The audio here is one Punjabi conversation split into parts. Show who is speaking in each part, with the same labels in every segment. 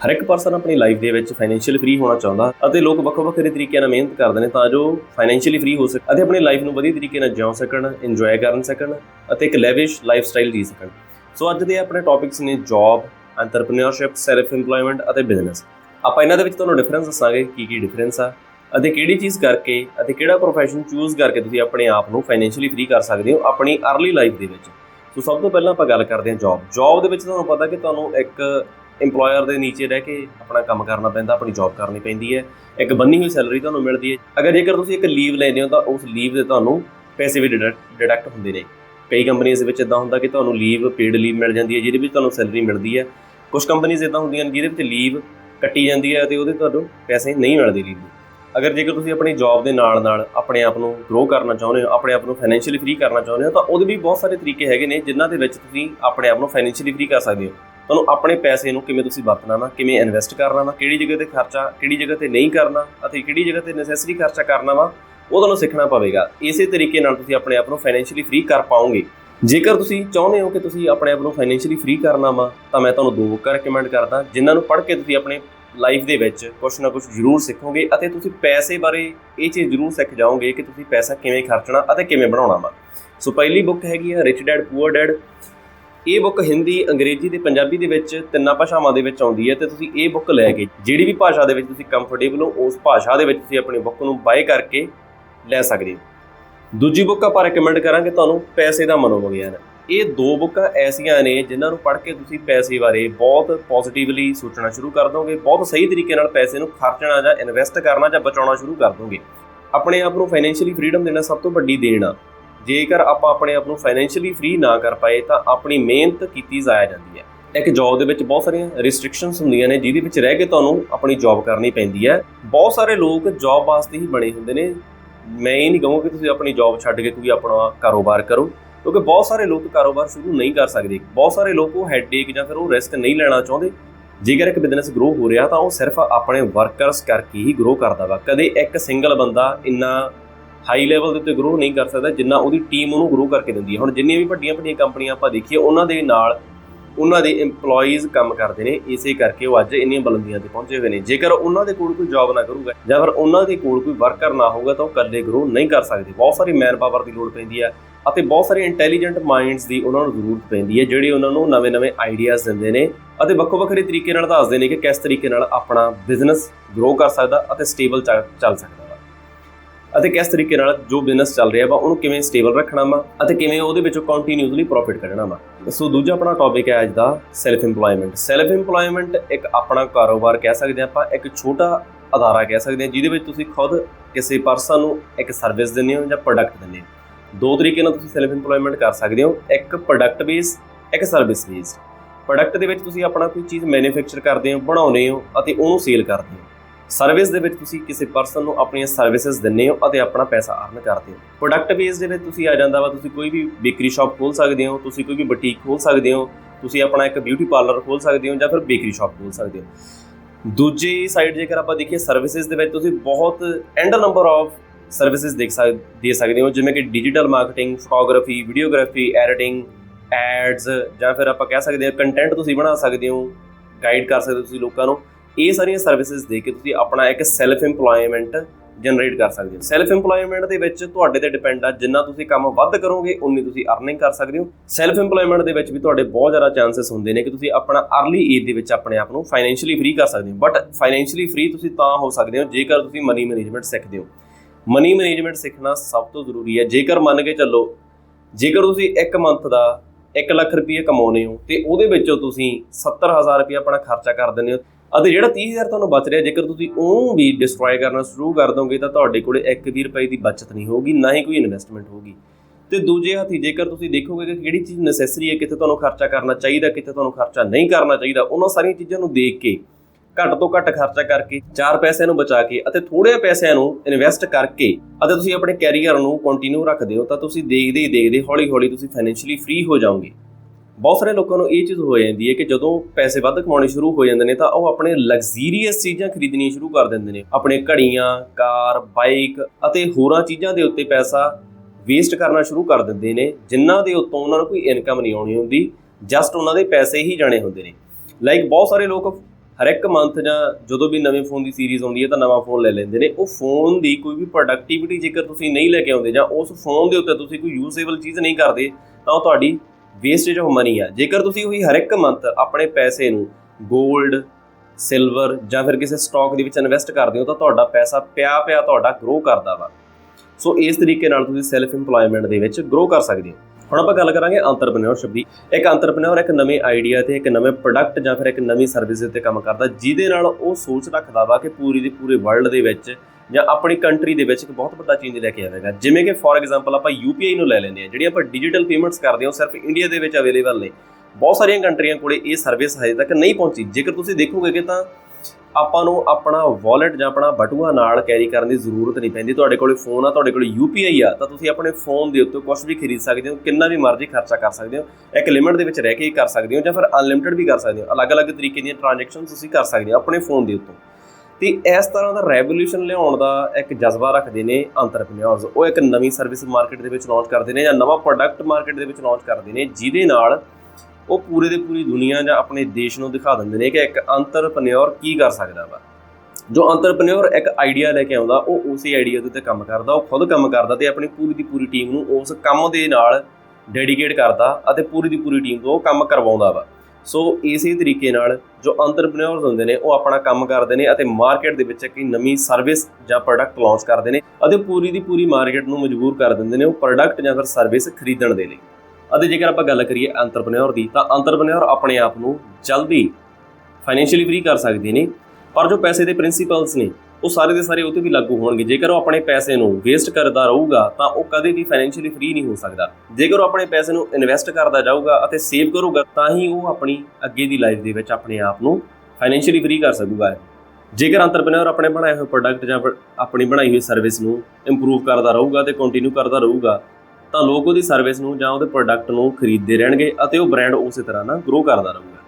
Speaker 1: ਹਰ ਇੱਕ ਪਰਸਨ ਆਪਣੀ ਲਾਈਫ ਦੇ ਵਿੱਚ ਫਾਈਨੈਂਸ਼ੀਅਲੀ ਫ੍ਰੀ ਹੋਣਾ ਚਾਹੁੰਦਾ ਅਤੇ ਲੋਕ ਵੱਖ-ਵੱਖਰੇ ਤਰੀਕਿਆਂ ਨਾਲ ਮਿਹਨਤ ਕਰਦੇ ਨੇ ਤਾਂ ਜੋ ਫਾਈਨੈਂਸ਼ੀਅਲੀ ਫ੍ਰੀ ਹੋ ਸਕਣ ਅਤੇ ਆਪਣੀ ਲਾਈਫ ਨੂੰ ਵਧੀਆ ਤਰੀਕੇ ਨਾਲ ਜਿਉ ਸਕਣ ਇੰਜੋਏ ਕਰਨ ਸਕਣ ਅਤੇ ਇੱਕ ਲੈਵਿਸ਼ ਲਾਈਫ ਸਟਾਈਲ ਜੀ ਸਕਣ। ਸੋ ਅੱਜ ਦੇ ਆਪਣੇ ਟੌਪਿਕਸ ਨੇ ਜੌਬ ਐਂਟਰਪ੍ਰੀਨਿਓਰਸ਼ਿਪ ਸੈਲਫ ਏਮਪਲੋਇਮੈਂਟ ਅਤੇ ਬਿਜ਼ਨਸ ਆਪਾਂ ਇਹਨਾਂ ਦੇ ਵਿੱਚ ਤੁਹਾਨੂੰ ਡਿਫਰੈਂਸ ਦੱਸਾਂਗੇ ਕੀ ਕੀ ਡਿਫਰੈਂਸ ਆ ਅਤੇ ਕਿਹੜੀ ਚੀਜ਼ ਕਰਕੇ ਅਤੇ ਕਿਹੜਾ ਪ੍ਰੋਫੈਸ਼ਨ ਚੂਜ਼ ਕਰਕੇ ਤੁਸੀਂ ਆਪਣੇ ਆਪ ਨੂੰ ਫਾਈਨੈਂਸ਼ੀਅਲੀ ਫ੍ਰੀ ਕਰ ਸਕਦੇ ਹੋ ਆਪਣੀ ਅਰਲੀ ਲਾਈਫ ਦੇ ਵਿੱਚ। ਸੋ ਸਭ ਤੋਂ ਪਹਿਲਾਂ ਆਪਾਂ ਗੱਲ ਕਰਦੇ ਹਾਂ ਜੌਬ ਜੌਬ ਦੇ ਵਿੱਚ ਤੁਹਾਨੂੰ ਪਤਾ ਕਿ ਤੁਹਾਨੂੰ ਇੱਕ EMPLOYER ਦੇ ਨੀਚੇ ਰਹਿ ਕੇ ਆਪਣਾ ਕੰਮ ਕਰਨਾ ਪੈਂਦਾ, ਆਪਣੀ ਜੌਬ ਕਰਨੀ ਪੈਂਦੀ ਹੈ। ਇੱਕ ਬੰਨੀ ਹੋਈ ਸੈਲਰੀ ਤੁਹਾਨੂੰ ਮਿਲਦੀ ਹੈ। ਅਗਰ ਜੇਕਰ ਤੁਸੀਂ ਇੱਕ ਲੀਵ ਲੈਂਦੇ ਹੋ ਤਾਂ ਉਸ ਲੀਵ ਦੇ ਤੁਹਾਨੂੰ ਪੈਸੇ ਵੀ ਡਿਡਕਟ ਹੁੰਦੇ ਨੇ। ਕਈ ਕੰਪਨੀਆਂ ਦੇ ਵਿੱਚ ਇਦਾਂ ਹੁੰਦਾ ਕਿ ਤੁਹਾਨੂੰ ਲੀਵ ਪੇਡ ਲੀਵ ਮਿਲ ਜਾਂਦੀ ਹੈ, ਜਿਹਦੇ ਵਿੱਚ ਤੁਹਾਨੂੰ ਸੈਲਰੀ ਮਿਲਦੀ ਹੈ। ਕੁਝ ਕੰਪਨੀਆਂ ਇਦਾਂ ਹੁੰਦੀਆਂ ਨੇ ਜਿਹਦੇ ਵਿੱਚ ਲੀਵ ਕੱਟੀ ਜਾਂਦੀ ਹੈ ਤੇ ਉਹਦੇ ਤੁਹਾਨੂੰ ਪੈਸੇ ਨਹੀਂ ਮਿਲਦੇ ਲੀਵ ਅਗਰ ਜੇਕਰ ਤੁਸੀਂ ਆਪਣੀ ਜੌਬ ਦੇ ਨਾਲ ਨਾਲ ਆਪਣੇ ਆਪ ਨੂੰ ਗਰੋ ਕਰਨਾ ਚਾਹੁੰਦੇ ਹੋ, ਆਪਣੇ ਆਪ ਨੂੰ ਫਾਈਨੈਂਸ਼ੀਅਲੀ ਫ੍ਰੀ ਕਰਨਾ ਚਾਹੁੰਦੇ ਹੋ, ਤਾਂ ਉਹਦੇ ਵੀ ਬਹੁਤ ਸਾਰੇ ਤਰੀਕੇ ਹੈਗੇ ਨੇ, ਜਿਨ੍ਹਾਂ ਦੇ ਵਿੱਚ ਤੁਸੀਂ ਆਪਣੇ ਆਪ ਨੂੰ ਫਾਈਨੈਂਸ਼ੀਅਲੀ ਫ੍ਰੀ ਕਰ ਸਕਦੇ ਹੋ। ਤੁਹਾਨੂੰ ਆਪਣੇ ਪੈਸੇ ਨੂੰ ਕਿਵੇਂ ਤੁਸੀਂ ਵਰਤਣਾ ਵਾ, ਕਿਵੇਂ ਇਨਵੈਸਟ ਕਰਨਾ ਵਾ, ਕਿਹੜੀ ਜਗ੍ਹਾ ਤੇ ਖਰਚਾ, ਕਿਹੜੀ ਜਗ੍ਹਾ ਤੇ ਨਹੀਂ ਕਰਨਾ ਅਤੇ ਕਿਹੜੀ ਜਗ੍ਹਾ ਤੇ ਨੈਸੈਸਰੀ ਖਰਚਾ ਕਰਨਾ ਵਾ, ਉਹ ਤੁਹਾਨੂੰ ਸਿੱਖਣਾ ਪਵੇਗਾ। ਇਸੇ ਤਰੀਕੇ ਨਾਲ ਤੁਸੀਂ ਆਪਣੇ ਆਪ ਨੂੰ ਫਾਈਨੈਂਸ਼ੀਅਲੀ ਫ੍ਰੀ ਕਰ ਪਾਓਗੇ। ਜੇਕਰ ਤੁਸੀਂ ਚਾਹੁੰਦੇ ਹੋ ਕਿ ਤੁਸੀਂ ਆਪਣੇ ਆਪ ਨੂੰ ਫਾਈਨੈਂਸ਼ੀਅਲੀ ਫ੍ਰੀ ਕਰਨਾ ਵਾ, ਤਾਂ ਮੈਂ ਤੁਹਾਨੂੰ ਦੋ ਬੁੱਕਾਂ ਰეკਮੈਂਡ ਕਰਦਾ, ਜਿਨ੍ਹਾਂ ਨੂੰ ਪੜ੍ਹ ਕੇ ਤੁਸੀਂ ਆਪਣੇ ਲਾਈਫ ਦੇ ਵਿੱਚ ਕੁਝ ਨਾ ਕੁਝ ਜ਼ਰੂਰ ਸਿੱਖੋਗੇ ਅਤੇ ਤੁਸੀਂ ਪੈਸੇ ਬਾਰੇ ਇਹ ਚੀਜ਼ ਜ਼ਰੂਰ ਸਿੱਖ ਜਾਓਗੇ ਕਿ ਤੁਸੀਂ ਪੈਸਾ ਕਿਵੇਂ ਖਰਚਣਾ ਅਤੇ ਕਿਵੇਂ ਬਣਾਉਣਾ ਵਾ। ਸੋ ਪਹਿਲੀ ਬੁੱਕ ਹੈਗੀ ਹੈ ਰਿਚ ਡੈਡ ਪੂਅਰ ਡੈਡ ਇਹ ਬੁੱਕ ਹਿੰਦੀ, ਅੰਗਰੇਜ਼ੀ ਤੇ ਪੰਜਾਬੀ ਦੇ ਵਿੱਚ ਤਿੰਨਾਂ ਭਾਸ਼ਾਵਾਂ ਦੇ ਵਿੱਚ ਆਉਂਦੀ ਹੈ ਤੇ ਤੁਸੀਂ ਇਹ ਬੁੱਕ ਲੈ ਕੇ ਜਿਹੜੀ ਵੀ ਭਾਸ਼ਾ ਦੇ ਵਿੱਚ ਤੁਸੀਂ ਕੰਫਰਟੇਬਲ ਹੋ, ਉਸ ਭਾਸ਼ਾ ਦੇ ਵਿੱਚ ਤੁਸੀਂ ਆਪਣੀ ਬੁੱਕ ਨੂੰ ਬਾਏ ਕਰਕੇ ਲੈ ਸਕਦੇ ਹੋ। ਦੂਜੀ ਬੁੱਕ ਆਪਾਂ ਰეკਮੈਂਡ ਕਰਾਂਗੇ ਤੁਹਾਨੂੰ, ਪੈਸੇ ਦਾ ਮਨੋਵਿਗਿਆਨ। ਇਹ ਦੋ ਬੁੱਕਾਂ ਐਸੀਆਂ ਨੇ ਜਿਨ੍ਹਾਂ ਨੂੰ ਪੜ੍ਹ ਕੇ ਤੁਸੀਂ ਪੈਸੇ ਬਾਰੇ ਬਹੁਤ ਪੋਜ਼ਿਟਿਵਲੀ ਸੋਚਣਾ ਸ਼ੁਰੂ ਕਰ ਦੋਗੇ, ਬਹੁਤ ਸਹੀ ਤਰੀਕੇ ਨਾਲ ਪੈਸੇ ਨੂੰ ਖਰਚਣਾ ਜਾਂ ਇਨਵੈਸਟ ਕਰਨਾ ਜਾਂ ਬਚਾਉਣਾ ਸ਼ੁਰੂ ਕਰ ਦੋਗੇ। ਆਪਣੇ ਆਪ ਨੂੰ ਫਾਈਨੈਂਸ਼ੀਅਲੀ ਫ੍ਰੀडम ਦੇਣਾ ਸਭ ਤੋਂ ਵੱਡੀ ਦੇਣ ਆ। ਜੇਕਰ ਆਪਾਂ ਆਪਣੇ ਆਪ ਨੂੰ ਫਾਈਨੈਂਸ਼ੀਅਲੀ ਫ੍ਰੀ ਨਾ ਕਰ ਪਾਏ ਤਾਂ ਆਪਣੀ ਮਿਹਨਤ ਕੀਤੀ ਜ਼ਾਇਆ ਜਾਂਦੀ ਹੈ। ਇੱਕ ਜੌਬ ਦੇ ਵਿੱਚ ਬਹੁਤ ਸਾਰੀਆਂ ਰੈਸਟ੍ਰਿਕਸ਼ਨਸ ਹੁੰਦੀਆਂ ਨੇ, ਜਿਹਦੇ ਵਿੱਚ ਰਹਿ ਕੇ ਤੁਹਾਨੂੰ ਆਪਣੀ ਜੌਬ ਕਰਨੀ ਪੈਂਦੀ ਹੈ। ਬਹੁਤ ਸਾਰੇ ਲੋਕ ਜੌਬ ਵਾਸਤੇ ਹੀ ਬਣੇ ਹੁੰਦੇ ਨੇ। ਮੈਂ ਇਹ ਨਹੀਂ ਕਹੂੰਗਾ ਕਿ ਤੁਸੀਂ ਆਪਣੀ ਜੌਬ ਛੱਡ ਕੇ ਕੋਈ ਆਪਣਾ ਕਾਰੋਬਾਰ ਕਰੋ, ਕਿਉਂਕਿ ਬਹੁਤ ਸਾਰੇ ਲੋਕ ਕਾਰੋਬਾਰ ਸ਼ੁਰੂ ਨਹੀਂ ਕਰ ਸਕਦੇ। ਬਹੁਤ ਸਾਰੇ ਲੋਕ ਉਹ ਹੈਡੇਕ ਜਾਂ ਫਿਰ ਉਹ ਰਿਸਕ ਨਹੀਂ ਲੈਣਾ ਚਾਹੁੰਦੇ। ਜੇਕਰ ਇੱਕ ਬਿਜ਼ਨਸ ਗਰੋ ਹੋ ਰਿਹਾ ਤਾਂ ਉਹ ਸਿਰਫ ਆਪਣੇ ਵਰਕਰਸ ਕਰਕੇ ਹੀ ਗਰੋ ਕਰਦਾ ਵਾ। ਕਦੇ ਇੱਕ ਸਿੰਗਲ ਬੰਦਾ ਇੰਨਾ ਹਾਈ ਲੈਵਲ ਦੇ ਉੱਤੇ ਗਰੋ ਨਹੀਂ ਕਰ ਸਕਦਾ, ਜਿੰਨਾ ਉਹਦੀ ਟੀਮ ਉਹਨੂੰ ਗਰੋ ਕਰਕੇ ਦਿੰਦੀ ਹੈ। ਹੁਣ ਜਿੰਨੀਆਂ ਵੀ ਵੱਡੀਆਂ ਵੱਡੀਆਂ ਕੰਪਨੀਆਂ ਆਪਾਂ ਦੇਖੀਏ, ਉਹਨਾਂ ਦੇ ਨਾਲ ਉਹਨਾਂ ਦੇ EMPLOYEES ਕੰਮ ਕਰਦੇ ਨੇ, ਇਸੇ ਕਰਕੇ ਉਹ ਅੱਜ ਇੰਨੀਆਂ ਬੁਲੰਦੀਆਂ ਤੇ ਪਹੁੰਚੇ ਹੋਏ ਨੇ। ਜੇਕਰ ਉਹਨਾਂ ਦੇ ਕੋਲ ਕੋਈ ਜੌਬ ਨਾ ਕਰੂਗਾ ਜਾਂ ਫਿਰ ਉਹਨਾਂ ਦੇ ਕੋਲ ਕੋਈ ਵਰਕਰ ਨਾ ਹੋਊਗਾ, ਤਾਂ ਉਹ ਇਕੱਲੇ ਗਰੋ ਨਹੀਂ ਕਰ ਸਕਦੇ। ਬਹੁਤ ਸਾਰੀ ਮੈਨ ਪਾਵਰ ਦੀ ਲੋੜ ਪੈਂਦੀ ਹੈ ਅਤੇ ਬਹੁਤ ਸਾਰੇ ਇੰਟੈਲੀਜੈਂਟ ਮਾਈਂਡਸ ਦੀ ਉਹਨਾਂ ਨੂੰ ਜ਼ਰੂਰਤ ਪੈਂਦੀ ਹੈ, ਜਿਹੜੇ ਉਹਨਾਂ ਨੂੰ ਨਵੇਂ-ਨਵੇਂ ਆਈਡੀਆਜ਼ ਦਿੰਦੇ ਨੇ ਅਤੇ ਵੱਖੋ ਵੱਖਰੇ ਤਰੀਕੇ ਨਾਲ ਦੱਸਦੇ ਨੇ ਕਿ ਕਿਸ ਤਰੀਕੇ ਨਾਲ ਆਪਣਾ ਬਿਜ਼ਨਸ ਗਰੋ ਕਰ ਸਕਦਾ ਅਤੇ ਸਟੇਬਲ ਚੱਲ ਸਕਦਾ। ਅਤੇ ਕਿਸ ਤਰੀਕੇ ਨਾਲ ਜੋ ਬਿਜ਼ਨਸ ਚੱਲ ਰਿਹਾ ਵਾ, ਉਹਨੂੰ ਕਿਵੇਂ ਸਟੇਬਲ ਰੱਖਣਾ ਵਾ ਅਤੇ ਕਿਵੇਂ ਉਹਦੇ ਵਿੱਚੋਂ ਕੰਟੀਨਿਊਸਲੀ ਪ੍ਰੋਫਿਟ ਕੱਢਣਾ ਵਾ। ਸੋ ਦੂਜਾ ਆਪਣਾ ਟੌਪਿਕ ਹੈ ਅੱਜ ਦਾ ਸੈਲਫ ਏਮਪਲੋਇਮੈਂਟ ਸੈਲਫ ਏਮਪਲੋਇਮੈਂਟ ਇੱਕ ਆਪਣਾ ਕਾਰੋਬਾਰ ਕਹਿ ਸਕਦੇ ਆਪਾਂ, ਇੱਕ ਛੋਟਾ ਅਦਾਰਾ ਕਹਿ ਸਕਦੇ ਹਾਂ, ਜਿਹਦੇ ਵਿੱਚ ਤੁਸੀਂ ਖੁਦ ਕਿਸੇ ਪਰਸਨ ਨੂੰ ਇੱਕ ਸਰਵਿਸ ਦਿੰਦੇ ਹੋ ਜਾਂ ਪ੍ਰੋਡਕਟ ਦਿੰਦੇ ਹੋ। ਦੋ ਤਰੀਕੇ ਨਾਲ ਤੁਸੀਂ ਸੈਲਫ ਏਮਪਲੋਇਮੈਂਟ ਕਰ ਸਕਦੇ ਹੋ। ਇੱਕ ਪ੍ਰੋਡਕਟ ਬੇਸ ਇੱਕ ਸਰਵਿਸ ਬੇਸ ਪ੍ਰੋਡਕਟ ਦੇ ਵਿੱਚ ਤੁਸੀਂ ਆਪਣਾ ਕੋਈ ਚੀਜ਼ ਮੈਨੂਫੈਕਚਰ ਕਰਦੇ ਹੋ, ਬਣਾਉਂਦੇ ਹੋ ਅਤੇ ਉਹਨੂੰ ਸੇਲ ਕਰਦੇ ਹੋ। ਸਰਵਿਸ ਦੇ ਵਿੱਚ ਤੁਸੀਂ ਕਿਸੇ ਪਰਸਨ ਨੂੰ ਆਪਣੀਆਂ ਸਰਵਿਸਿਜ਼ ਦਿੰਦੇ ਹੋ ਅਤੇ ਆਪਣਾ ਪੈਸਾ ਅਰਨ ਕਰਦੇ ਹੋ। ਪ੍ਰੋਡਕਟ ਬੇਸ ਦੇ ਵਿੱਚ ਤੁਸੀਂ ਆ ਜਾਂਦਾ ਵਾ, ਤੁਸੀਂ ਕੋਈ ਵੀ ਬੇਕਰੀ ਸ਼ਾਪ ਖੋਲ ਸਕਦੇ ਹੋ, ਤੁਸੀਂ ਕੋਈ ਵੀ ਬੁਟੀਕ ਖੋਲ ਸਕਦੇ ਹੋ, ਤੁਸੀਂ ਆਪਣਾ ਇੱਕ ਬਿਊਟੀ ਪਾਰਲਰ ਖੋਲ ਸਕਦੇ ਹੋ ਜਾਂ ਫਿਰ ਬੇਕਰੀ ਸ਼ਾਪ ਖੋਲ ਸਕਦੇ ਹੋ। ਦੂਜੀ ਸਾਈਡ ਜੇਕਰ ਆਪਾਂ ਦੇਖੀਏ ਸਰਵਿਸਿਜ਼ ਦੇ ਵਿੱਚ ਤੁਸੀਂ ਬਹੁਤ ਐਂਡ ਨੰਬਰ ਆਫ ਸਰਵਿਸਿਜ਼ ਦੇਖ ਸਕਦੇ ਦੇ ਸਕਦੇ ਹੋ, ਜਿਵੇਂ ਕਿ digital marketing photography videography editing ads ਜਾਂ ਫਿਰ ਆਪਾਂ ਕਹਿ ਸਕਦੇ ਹਾਂ ਕੰਟੈਂਟ ਤੁਸੀਂ ਬਣਾ ਸਕਦੇ ਹੋ ਗਾਈਡ ਕਰ ਸਕਦੇ ਹੋ ਤੁਸੀਂ ਲੋਕਾਂ ਨੂੰ। ਇਹ ਸਾਰੀਆਂ ਸਰਵਿਸਿਜ਼ ਦੇ ਕੇ ਤੁਸੀਂ ਆਪਣਾ ਇੱਕ ਸੈਲਫ ਏਮਪਲੋਇਮੈਂਟ ਜਨਰੇਟ ਕਰ ਸਕਦੇ ਹੋ। ਸੈਲਫ ਏਮਪਲੋਇਮੈਂਟ ਦੇ ਵਿੱਚ ਤੁਹਾਡੇ ਤੇ ਡਿਪੈਂਡ ਆ, ਜਿੰਨਾ ਤੁਸੀਂ ਕੰਮ ਵੱਧ ਕਰੋਗੇ, ਉਨੀ ਤੁਸੀਂ ਅਰਨਿੰਗ ਕਰ ਸਕਦੇ ਹੋ। ਸੈਲਫ ਏਮਪਲੋਇਮੈਂਟ ਦੇ ਵਿੱਚ ਵੀ ਤੁਹਾਡੇ ਬਹੁਤ ਜ਼ਿਆਦਾ ਚਾਂਸਸ ਹੁੰਦੇ ਨੇ ਕਿ ਤੁਸੀਂ ਆਪਣਾ अर्ਲੀ ਏਜ ਦੇ ਵਿੱਚ ਆਪਣੇ ਆਪ ਨੂੰ ਫਾਈਨੈਂਸ਼ੀਅਲੀ ਫ੍ਰੀ ਕਰ ਸਕਦੇ ਹੋ। ਬਟ ਫਾਈਨੈਂਸ਼ੀਅਲੀ ਫ੍ਰੀ ਤੁਸੀਂ ਤਾਂ ਹੋ ਸਕਦੇ ਹੋ, ਜੇਕਰ ਤੁਸੀਂ ਮਨੀ ਮੈਨੇਜਮੈਂਟ ਸਿੱਖਦੇ ਹੋ। ਮਨੀ ਮੈਨੇਜਮੈਂਟ ਸਿੱਖਣਾ ਸਭ ਤੋਂ ਜ਼ਰੂਰੀ ਹੈ। ਜੇਕਰ ਮੰਨ ਕੇ ਚੱਲੋ, ਜੇਕਰ ਤੁਸੀਂ ਇੱਕ ਮੰਥ ਦਾ 1 ਲੱਖ ਰੁਪਏ ਕਮਾਉਨੇ ਹੋ, ਤੇ ਉਹਦੇ ਵਿੱਚੋਂ ਤੁਸੀਂ 70000 ਰੁਪਏ ਆਪਣਾ ਖਰਚਾ ਕਰ ਦਿੰਦੇ ਹੋ ਅਤੇ ਜਿਹੜਾ 30000 ਤੁਹਾਨੂੰ ਬਚ ਰਿਹਾ, ਜੇਕਰ ਤੁਸੀਂ ਉਹ ਵੀ ਡਿਸਟਰੋਏ ਕਰਨਾ ਸ਼ੁਰੂ ਕਰ ਦੋਗੇ, ਤਾਂ ਤੁਹਾਡੇ ਕੋਲੇ 1 ਵੀ ਰੁਪਏ ਦੀ ਬਚਤ ਨਹੀਂ ਹੋਊਗੀ, ਨਾ ਹੀ ਕੋਈ ਇਨਵੈਸਟਮੈਂਟ ਹੋਊਗੀ। ਤੇ ਦੂਜੇ ਹੱਥੀ, ਜੇਕਰ ਤੁਸੀਂ ਦੇਖੋਗੇ ਕਿ ਕਿਹੜੀ ਚੀਜ਼ ਨੈਸੈਸਰੀ ਹੈ, ਕਿੱਥੇ ਤੁਹਾਨੂੰ ਖਰਚਾ ਕਰਨਾ ਚਾਹੀਦਾ, ਕਿੱਥੇ ਤੁਹਾਨੂੰ ਖਰਚਾ ਨਹੀਂ ਕਰਨਾ ਚਾਹੀਦਾ, ਉਹਨਾਂ ਸਾਰੀਆਂ ਚੀਜ਼ਾਂ ਨੂੰ ਦੇਖ ਕੇ, ਘੱਟ ਤੋਂ ਘੱਟ ਖਰਚਾ ਕਰਕੇ, ਚਾਰ ਪੈਸਿਆਂ ਨੂੰ ਬਚਾ ਕੇ ਅਤੇ ਥੋੜੇ ਪੈਸਿਆਂ ਨੂੰ ਇਨਵੈਸਟ ਕਰਕੇ ਅਤੇ ਤੁਸੀਂ ਆਪਣੇ ਕੈਰੀਅਰ ਨੂੰ ਕੰਟੀਨਿਊ ਰੱਖਦੇ ਹੋ, ਤਾਂ ਤੁਸੀਂ ਦੇਖਦੇ ਹੀ ਦੇਖਦੇ ਹੌਲੀ-ਹੌਲੀ ਤੁਸੀਂ ਫਾਈਨੈਂਸ਼ੀਅਲੀ ਫ੍ਰੀ ਹੋ ਜਾਓਗੇ। ਬਹੁਤ ਸਾਰੇ ਲੋਕਾਂ ਨੂੰ ਇਹ ਚੀਜ਼ ਹੋ ਜਾਂਦੀ ਹੈ ਕਿ ਜਦੋਂ ਪੈਸੇ ਵੱਧ ਕਮਾਉਣੇ ਸ਼ੁਰੂ ਹੋ ਜਾਂਦੇ ਨੇ ਤਾਂ ਉਹ ਆਪਣੇ ਲਗਜ਼ਰੀਅਸ ਚੀਜ਼ਾਂ ਖਰੀਦਣੀਆਂ ਸ਼ੁਰੂ ਕਰ ਦਿੰਦੇ ਨੇ। ਆਪਣੇ ਘੜੀਆਂ, ਕਾਰ ਬਾਈਕ ਅਤੇ ਹੋਰਾਂ ਚੀਜ਼ਾਂ ਦੇ ਉੱਤੇ ਪੈਸਾ ਵੇਸਟ ਕਰਨਾ ਸ਼ੁਰੂ ਕਰ ਦਿੰਦੇ ਨੇ ਜਿਨ੍ਹਾਂ ਦੇ ਉੱਤੋਂ ਉਹਨਾਂ ਨੂੰ ਕੋਈ ਇਨਕਮ ਨਹੀਂ ਆਉਣੀ ਹੁੰਦੀ ਜਸਟ ਉਹਨਾਂ ਦੇ ਪੈਸੇ ਹੀ ਜਾਣੇ ਹੁੰਦੇ ਨੇ। ਲਾਈਕ ਬਹੁਤ ਸਾਰੇ ਲੋਕ ਹਰ ਇੱਕ ਮੰਥ ਜਾਂ ਜਦੋਂ ਵੀ ਨਵੇਂ ਫੋਨ ਦੀ ਸੀਰੀਜ਼ ਆਉਂਦੀ ਹੈ ਤਾਂ ਨਵਾਂ ਫੋਨ ਲੈ ਲੈਂਦੇ ਨੇ। ਉਹ ਫੋਨ ਦੀ ਕੋਈ ਵੀ ਪ੍ਰੋਡਕਟਿਵਿਟੀ ਜੇਕਰ ਤੁਸੀਂ ਨਹੀਂ ਲੈ ਕੇ ਆਉਂਦੇ ਜਾਂ ਉਸ ਫੋਨ ਦੇ ਉੱਤੇ ਤੁਸੀਂ ਕੋਈ ਯੂਜ਼ੇਬਲ ਚੀਜ਼ ਨਹੀਂ ਕਰਦੇ, ਤਾਂ ਉਹ ਤੁਹਾਡੀ ਵੇਸਟੇਜ ਆਫ ਮਨੀ ਆ। ਜੇਕਰ ਤੁਸੀਂ ਉਹੀ ਹਰ ਇੱਕ ਮੰਥ ਆਪਣੇ ਪੈਸੇ ਨੂੰ 골ਡ ਸਿਲਵਰ ਜਾਂ ਫਿਰ ਕਿਸੇ ਸਟਾਕ ਦੇ ਵਿੱਚ ਇਨਵੈਸਟ ਕਰਦੇ ਹੋ ਤਾਂ ਤੁਹਾਡਾ ਪੈਸਾ ਪਿਆ ਪਿਆ ਤੁਹਾਡਾ ਗਰੋ ਕਰਦਾ ਵਾ। ਸੋ ਇਸ ਤਰੀਕੇ ਨਾਲ ਤੁਸੀਂ ਸੈਲਫ ਏਮਪਲੋਇਮੈਂਟ ਦੇ ਵਿੱਚ ਗਰੋ ਕਰ ਸਕਦੇ ਹੋ। ਹੁਣ ਆਪਾਂ ਗੱਲ ਕਰਾਂਗੇ ਅੰਤਰਪ੍ਰੈਨਿਓਰਸ਼ਿਪ ਦੀ। ਇੱਕ ਅੰਤਰਪ੍ਰੈਨਿਓਰ ਇੱਕ ਨਵੇਂ ਆਈਡੀਆ ਤੇ ਇੱਕ ਨਵੇਂ ਪ੍ਰੋਡਕਟ ਜਾਂ ਫਿਰ ਇੱਕ ਨਵੀਂ ਸਰਵਿਸ 'ਤੇ ਕੰਮ ਕਰਦਾ, ਜਿਹਦੇ ਨਾਲ ਉਹ ਸੋਚ ਰੱਖਦਾ ਵਾ ਕਿ ਪੂਰੀ ਦੀ ਪੂਰੇ ਵਰਲਡ ਦੇ ਵਿੱਚ ਜਾਂ ਆਪਣੀ ਕੰਟਰੀ ਦੇ ਵਿੱਚ ਇੱਕ ਬਹੁਤ ਵੱਡਾ ਚੇਂਜ ਲੈ ਕੇ ਆਵੇਗਾ। ਜਿਵੇਂ ਕਿ ਫੋਰ ਐਗਜ਼ਾਮਪਲ ਆਪਾਂ UPI ਨੂੰ ਲੈ ਲੈਂਦੇ ਹਾਂ। ਜਿਹੜੀ ਆਪਾਂ ਡਿਜੀਟਲ ਪੇਮੈਂਟਸ ਕਰਦੇ ਹਾਂ, ਉਹ ਸਿਰਫ ਇੰਡੀਆ ਦੇ ਵਿੱਚ ਅਵੇਲੇਬਲ ਨੇ। ਬਹੁਤ ਸਾਰੀਆਂ ਕੰਟਰੀਆਂ ਕੋਲੇ ਇਹ ਸਰਵਿਸ ਹਜੇ ਤੱਕ ਨਹੀਂ ਪਹੁੰਚੀ। ਜੇਕਰ ਤੁਸੀਂ ਦੇਖੋਗੇ ਕਿ ਤਾਂ ਆਪਾਂ ਨੂੰ ਆਪਣਾ ਵਾਲਟ ਜਾਂ ਆਪਣਾ ਬਟੂਆ ਨਾਲ ਕੈਰੀ ਕਰਨ ਦੀ ਜ਼ਰੂਰਤ ਨਹੀਂ ਪੈਂਦੀ। ਤੁਹਾਡੇ ਕੋਲੇ ਫੋਨ ਆ, ਤੁਹਾਡੇ ਕੋਲੇ UPI ਆ, ਤਾਂ ਤੁਸੀਂ ਆਪਣੇ ਫੋਨ ਦੇ ਉੱਤੇ ਕੁਝ ਵੀ ਖਰੀਦ ਸਕਦੇ ਹੋ, ਕਿੰਨਾ ਵੀ ਮਰਜ਼ੀ ਖਰਚਾ ਕਰ ਸਕਦੇ ਹੋ। ਇੱਕ ਲਿਮਿਟ ਦੇ ਵਿੱਚ ਰਹਿ ਕੇ ਹੀ ਕਰ ਸਕਦੇ ਹੋ ਜਾਂ ਫਿਰ ਅਨਲਿਮਿਟਿਡ ਵੀ ਕਰ ਸਕਦੇ ਹੋ। ਅਲੱਗ-ਅਲੱਗ ਤਰੀਕੇ ਦੀਆਂ ਟ੍ਰਾਂਜੈਕਸ਼ਨ ਤੁਸੀਂ ਕਰ ਸਕਦੇ ਹੋ ਆਪਣੇ ਫੋਨ ਦੇ ਉੱਤੋਂ। ਤੇ ਇਸ ਤਰ੍ਹਾਂ ਦਾ ਰੈਵੋਲੂਸ਼ਨ ਲਿਆਉਣ ਦਾ ਇੱਕ ਜਜ਼ਬਾ ਰੱਖਦੇ ਨੇ ਅੰਤਰਪ੍ਰੈਨਿਓਰਸ ਉਹ ਇੱਕ ਨਵੀਂ ਸਰਵਿਸ ਮਾਰਕੀਟ ਦੇ ਵਿੱਚ ਲਾਂਚ ਕਰਦੇ ਨੇ ਜਾਂ ਨਵਾਂ ਪ੍ਰੋਡਕਟ ਮਾਰਕੀਟ ਦੇ ਵਿੱਚ ਲਾਂਚ ਕਰਦੇ ਨੇ, ਜਿਹਦੇ ਨਾਲ ਉਹ ਪੂਰੇ ਦੇ ਪੂਰੀ ਦੁਨੀਆ ਜਾਂ ਆਪਣੇ ਦੇਸ਼ ਨੂੰ ਦਿਖਾ ਦਿੰਦੇ ਨੇ ਕਿ ਇੱਕ ਅੰਤਰਪ੍ਰੈਨਿਓਰ ਕੀ ਕਰ ਸਕਦਾ ਵਾ। ਜੋ ਅੰਤਰਪ੍ਰੈਨਿਓਰ ਇੱਕ ਆਈਡੀਆ ਲੈ ਕੇ ਆਉਂਦਾ, ਉਹ ਉਸੇ ਆਈਡੀਆ ਦੇ ਉੱਤੇ ਕੰਮ ਕਰਦਾ, ਉਹ ਖੁਦ ਕੰਮ ਕਰਦਾ ਤੇ ਆਪਣੀ ਪੂਰੀ ਦੀ ਪੂਰੀ ਟੀਮ ਨੂੰ ਉਸ ਕੰਮ ਦੇ ਨਾਲ ਡੈਡੀਕੇਟ ਕਰਦਾ ਅਤੇ ਪੂਰੀ ਦੀ ਪੂਰੀ ਟੀਮ ਤੋਂ ਉਹ ਕੰਮ ਕਰਵਾਉਂਦਾ ਵਾ। ਸੋ ਇਸੇ ਤਰੀਕੇ ਨਾਲ ਜੋ ਅੰਤਰਪ੍ਰੈਨਿਓਰਸ ਹੁੰਦੇ ਨੇ, ਉਹ ਆਪਣਾ ਕੰਮ ਕਰਦੇ ਨੇ ਅਤੇ ਮਾਰਕੀਟ ਦੇ ਵਿੱਚ ਇੱਕ ਨਵੀਂ ਸਰਵਿਸ ਜਾਂ ਪ੍ਰੋਡਕਟ ਲਾਂਚ ਕਰਦੇ ਨੇ ਅਤੇ ਪੂਰੀ ਦੀ ਪੂਰੀ ਮਾਰਕੀਟ ਨੂੰ ਮਜਬੂਰ ਕਰ ਦਿੰਦੇ ਨੇ ਉਹ ਪ੍ਰੋਡਕਟ ਜਾਂ ਫਿਰ ਸਰਵਿਸ ਖਰੀਦਣ ਦੇ ਲਈ। ਅਤੇ ਜੇਕਰ ਆਪਾਂ ਗੱਲ ਕਰੀਏ ਅੰਤਰਪ੍ਰੈਨਿਓਰ ਦੀ, ਤਾਂ ਅੰਤਰਪ੍ਰੈਨਿਓਰ ਆਪਣੇ ਆਪ ਨੂੰ ਜਲਦੀ ਫਾਈਨੈਂਸ਼ੀਅਲੀ ਫ੍ਰੀ ਕਰ ਸਕਦੇ ਨੇ, ਪਰ ਜੋ ਪੈਸੇ ਦੇ ਪ੍ਰਿੰਸੀਪਲਸ ਨੇ ਉਹ ਸਾਰੇ ਦੇ ਸਾਰੇ ਉਹ ਤੇ ਵੀ ਲਾਗੂ ਹੋਣਗੇ। ਜੇਕਰ ਉਹ ਆਪਣੇ ਪੈਸੇ ਨੂੰ ਵੇਸਟ ਕਰਦਾ ਰਹੂਗਾ, ਤਾਂ ਉਹ ਕਦੇ ਵੀ ਫਾਈਨੈਂਸ਼ੀਅਲੀ ਫ੍ਰੀ ਨਹੀਂ ਹੋ ਸਕਦਾ। ਜੇਕਰ ਉਹ ਆਪਣੇ ਪੈਸੇ ਨੂੰ ਇਨਵੈਸਟ ਕਰਦਾ ਜਾਊਗਾ ਅਤੇ ਸੇਵ ਕਰੂਗਾ, ਤਾਂ ਹੀ ਉਹ ਆਪਣੀ ਅੱਗੇ ਦੀ ਲਾਈਫ ਦੇ ਵਿੱਚ ਆਪਣੇ ਆਪ ਨੂੰ ਫਾਈਨੈਂਸ਼ੀਅਲੀ ਫ੍ਰੀ ਕਰ ਸਕੂਗਾ। ਜੇਕਰ ਅੰਤਰਪ੍ਰੈਨਿਓਰ ਆਪਣੇ ਬਣਾਏ ਹੋਏ ਪ੍ਰੋਡਕਟ ਜਾਂ ਆਪਣੀ ਬਣਾਈ ਹੋਈ ਸਰਵਿਸ ਨੂੰ ਇੰਪਰੂਵ ਕਰਦਾ ਰਹੂਗਾ ਤੇ ਕੰਟੀਨਿਊ ਕਰਦਾ ਰਹੂਗਾ, ਤਾਂ ਲੋਕ ਉਹਦੀ ਸਰਵਿਸ ਨੂੰ ਜਾਂ ਉਹਦੇ ਪ੍ਰੋਡਕਟ ਨੂੰ ਖਰੀਦਦੇ ਰਹਿਣਗੇ ਅਤੇ ਉਹ ਬ੍ਰਾਂਡ ਉਸੇ ਤਰ੍ਹਾਂ ਨਾਲ ਗਰੋ ਕਰਦਾ ਰਹੂਗਾ।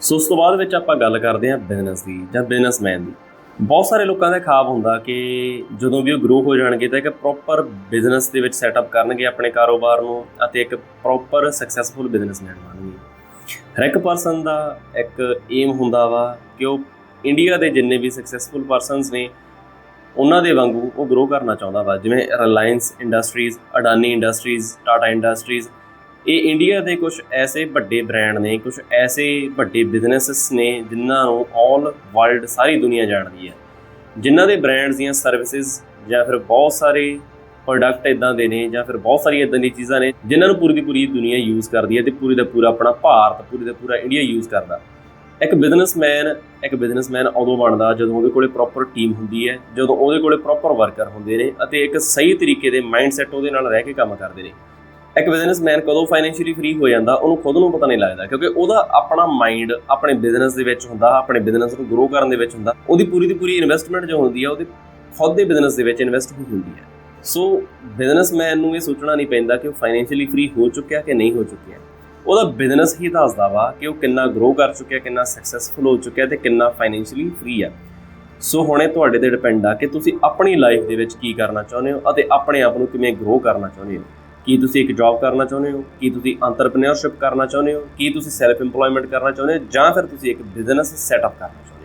Speaker 1: ਸੋ ਉਸ ਤੋਂ ਬਾਅਦ ਵਿੱਚ ਆਪਾਂ ਗੱਲ ਕਰਦੇ ਹਾਂ ਬਿਜ਼ਨਸ ਦੀ ਜਾਂ ਬਿਜ਼ਨਸਮੈਨ ਦੀ। ਬਹੁਤ ਸਾਰੇ ਲੋਕਾਂ ਦਾ ਖਾਬ ਹੁੰਦਾ ਕਿ ਜਦੋਂ ਵੀ ਉਹ ਗਰੋ ਹੋ ਜਾਣਗੇ ਤਾਂ ਇੱਕ ਪ੍ਰੋਪਰ ਬਿਜ਼ਨਸ ਦੇ ਵਿੱਚ ਸੈਟਅਪ ਕਰਨਗੇ ਆਪਣੇ ਕਾਰੋਬਾਰ ਨੂੰ ਅਤੇ ਇੱਕ ਪ੍ਰੋਪਰ ਸਕਸੈਸਫੁਲ ਬਿਜ਼ਨਸਮੈਨ ਬਣਨਗੇ ਹਰ ਇੱਕ ਪਰਸਨ ਦਾ ਇੱਕ ਏਮ ਹੁੰਦਾ ਵਾ ਕਿ ਉਹ ਇੰਡੀਆ ਦੇ ਜਿੰਨੇ ਵੀ ਸਕਸੈਸਫੁਲ ਪਰਸਨਸ ਨੇ, ਉਹਨਾਂ ਦੇ ਵਾਂਗੂ ਉਹ ਗਰੋ ਕਰਨਾ ਚਾਹੁੰਦਾ ਵਾ। ਜਿਵੇਂ Reliance industries Adani industries Tata industries ਇਹ ਇੰਡੀਆ ਦੇ ਕੁਝ ਐਸੇ ਵੱਡੇ ਬ੍ਰਾਂਡ ਨੇ ਕੁਝ ਐਸੇ ਵੱਡੇ ਬਿਜ਼ਨੈਸਸ ਨੇ ਜਿਨ੍ਹਾਂ ਨੂੰ ਆਲ ਵਰਲਡ ਸਾਰੀ ਦੁਨੀਆ ਜਾਣਦੀ ਹੈ। ਜਿਨ੍ਹਾਂ ਦੇ ਬ੍ਰਾਂਡਸ ਦੀਆਂ ਸਰਵਿਸਿਜ਼ ਜਾਂ ਫਿਰ ਬਹੁਤ ਸਾਰੇ ਪ੍ਰੋਡਕਟ ਇਦਾਂ ਦੇ ਨੇ ਜਾਂ ਫਿਰ ਬਹੁਤ ਸਾਰੀਆਂ ਇਦਾਂ ਦੀਆਂ ਚੀਜ਼ਾਂ ਨੇ ਜਿਨ੍ਹਾਂ ਨੂੰ ਪੂਰੀ ਦੀ ਪੂਰੀ ਦੁਨੀਆ ਯੂਜ਼ ਕਰਦੀ ਹੈ ਤੇ ਪੂਰੀ ਦਾ ਪੂਰਾ ਆਪਣਾ ਭਾਰਤ, ਪੂਰੀ ਦਾ ਪੂਰਾ ਇੰਡੀਆ ਯੂਜ਼ ਕਰਦਾ। ਇੱਕ ਬਿਜ਼ਨਸਮੈਨ ਇੱਕ ਬਿਜ਼ਨਸਮੈਨ ਉਦੋਂ ਬਣਦਾ ਜਦੋਂ ਉਹਦੇ ਕੋਲੇ ਪ੍ਰੋਪਰ ਟੀਮ ਹੁੰਦੀ ਹੈ, ਜਦੋਂ ਉਹਦੇ ਕੋਲੇ ਪ੍ਰੋਪਰ ਵਰਕਰ ਹੁੰਦੇ ਨੇ ਅਤੇ ਇੱਕ ਸਹੀ ਤਰੀਕੇ ਦੇ ਮਾਈਂਡਸੈਟ ਉਹਦੇ ਨਾਲ ਰਹਿ ਕੇ ਕੰਮ ਕਰਦੇ ਨੇ। ਇੱਕ ਬਿਜ਼ਨਸਮੈਨ ਕਦੋਂ ਫਾਈਨੈਂਸ਼ੀਅਲੀ ਫ੍ਰੀ ਹੋ ਜਾਂਦਾ, ਉਹਨੂੰ ਖੁਦ ਨੂੰ ਪਤਾ ਨਹੀਂ ਲੱਗਦਾ, ਕਿਉਂਕਿ ਉਹਦਾ ਆਪਣਾ ਮਾਈਂਡ ਆਪਣੇ ਬਿਜ਼ਨਸ ਦੇ ਵਿੱਚ ਹੁੰਦਾ, ਆਪਣੇ ਬਿਜ਼ਨਸ ਨੂੰ ਗਰੋ ਕਰਨ ਦੇ ਵਿੱਚ ਹੁੰਦਾ, ਉਹਦੀ ਪੂਰੀ ਦੀ ਪੂਰੀ ਇਨਵੈਸਟਮੈਂਟ ਜੋ ਹੁੰਦੀ ਆ, ਉਹਦੇ ਖੁਦ ਦੇ ਬਿਜ਼ਨਸ ਦੇ ਵਿੱਚ ਇਨਵੈਸਟ ਹੋਈ ਹੁੰਦੀ ਹੈ ਸੋ ਬਿਜ਼ਨਸਮੈਨ ਨੂੰ ਇਹ ਸੋਚਣਾ ਨਹੀਂ ਪੈਂਦਾ ਕਿ ਉਹ ਫਾਈਨੈਂਸ਼ੀਅਲੀ ਫ੍ਰੀ ਹੋ ਚੁੱਕਿਆ ਕਿ ਨਹੀਂ ਹੋ ਚੁੱਕਿਆ। ਉਹਦਾ ਬਿਜ਼ਨਸ ਹੀ ਦੱਸਦਾ ਵਾ ਕਿ ਉਹ ਕਿੰਨਾ ਗਰੋ ਕਰ ਚੁੱਕਿਆ, ਕਿੰਨਾ ਸਕਸੈਸਫੁਲ ਹੋ ਚੁੱਕਿਆ ਤੇ ਕਿੰਨਾ ਫਾਈਨੈਂਸ਼ੀਅਲੀ ਫ੍ਰੀ ਆ। ਸੋ ਹੁਣੇ ਤੁਹਾਡੇ ਤੇ ਡਿਪੈਂਡ ਆ ਕਿ ਤੁਸੀਂ ਆਪਣੀ ਲਾਈਫ ਦੇ ਵਿੱਚ ਕੀ ਕਰਨਾ ਚਾਹੁੰਦੇ ਹੋ ਅਤੇ ਆਪਣੇ ਆਪ ਨੂੰ ਕਿਵੇਂ ਗਰੋ ਕਰਨਾ ਚਾਹੁੰਦੇ ਹੋ। ਕੀ ਤੁਸੀਂ ਇੱਕ ਜੌਬ ਕਰਨਾ ਚਾਹੁੰਦੇ ਹੋ? ਕੀ ਤੁਸੀਂ ਅੰਤਰਪ੍ਰੈਨਿਓਰਸ਼ਿਪ ਕਰਨਾ ਚਾਹੁੰਦੇ ਹੋ? ਕੀ ਤੁਸੀਂ ਸੈਲਫ ਏਮਪਲੋਇਮੈਂਟ ਕਰਨਾ ਚਾਹੁੰਦੇ ਹੋ? ਜਾਂ ਫਿਰ ਤੁਸੀਂ ਇੱਕ ਬਿਜ਼ਨਸ ਸੈਟਅਪ ਕਰਨਾ ਚਾਹੁੰਦੇ ਹੋ?